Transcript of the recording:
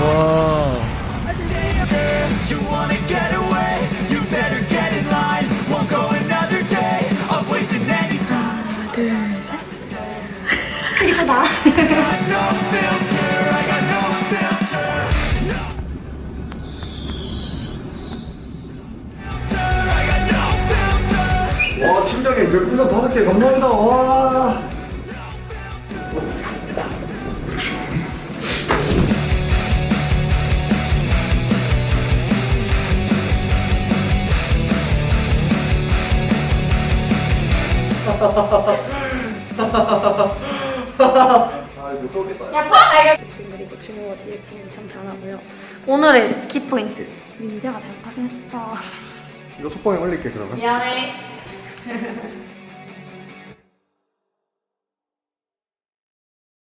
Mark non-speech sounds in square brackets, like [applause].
와. Wasting any time. 이쁘다. 와 팀장님 별풍선 다섯 개 감사합니다. 와. 아못 쏘겠다. 야, 파! 알겠... 그리고 중국어 디렉팅 참 잘하고요. 오늘의 키포인트. 민재가 잘 타긴 했다. 이거 톡방에 올릴게 그러면. 미안해. [laughs]